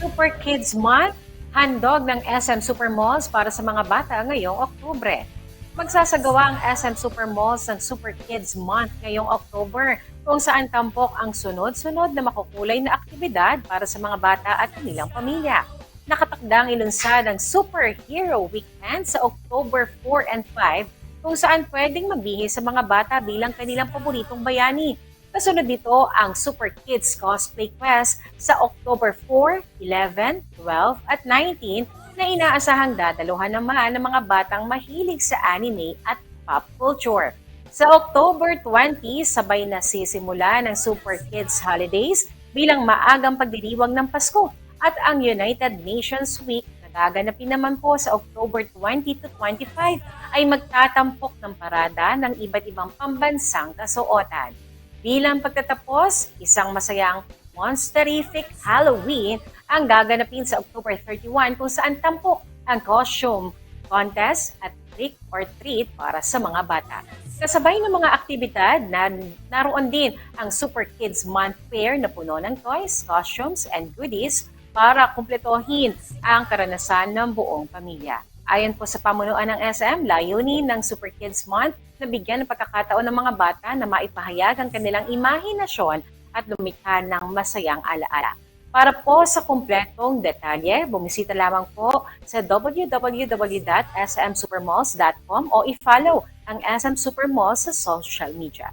Super Kids Month, handog ng SM Supermalls para sa mga bata ngayong Oktubre. Magsasagawa ang SM Supermalls ng Super Kids Month ngayong October kung saan tampok ang sunod-sunod na makukulay na aktibidad para sa mga bata at kanilang pamilya. Nakatakdang ilunsad ang Superhero Weekend sa October 4 and 5 kung saan pwedeng magbihis sa mga bata bilang kanilang paboritong bayani. Kasunod dito ang Super Kids Cosplay Quest sa October 4, 11, 12 at 19 na inaasahang dadaluhan naman ng mga batang mahilig sa anime at pop culture. Sa October 20, sabay na sisimula ng Super Kids Holidays bilang maagang pagdiriwang ng Pasko at ang United Nations Week na gaganapin naman po sa October 20 to 25 ay magtatampok ng parada ng iba't ibang pambansang kasuotan. Bilang pagtatapos, isang masayang Monsterific Halloween ang gaganapin sa October 31 kung saan tampok ang costume contest at trick or treat para sa mga bata. Kasabay ng mga aktibidad na naroon din ang Super Kids Month Fair na puno ng toys, costumes, and goodies para kumpletohin ang karanasan ng buong pamilya. Ayon po sa pamunuan ng SM, layunin ng Super Kids Month na bigyan ng pagkakataon ng mga bata na maipahayag ang kanilang imahinasyon at lumikha ng masayang alaala. Para po sa kumpletong detalye, bumisita lamang po sa www.smsupermalls.com o i-follow ang SM Supermalls sa social media.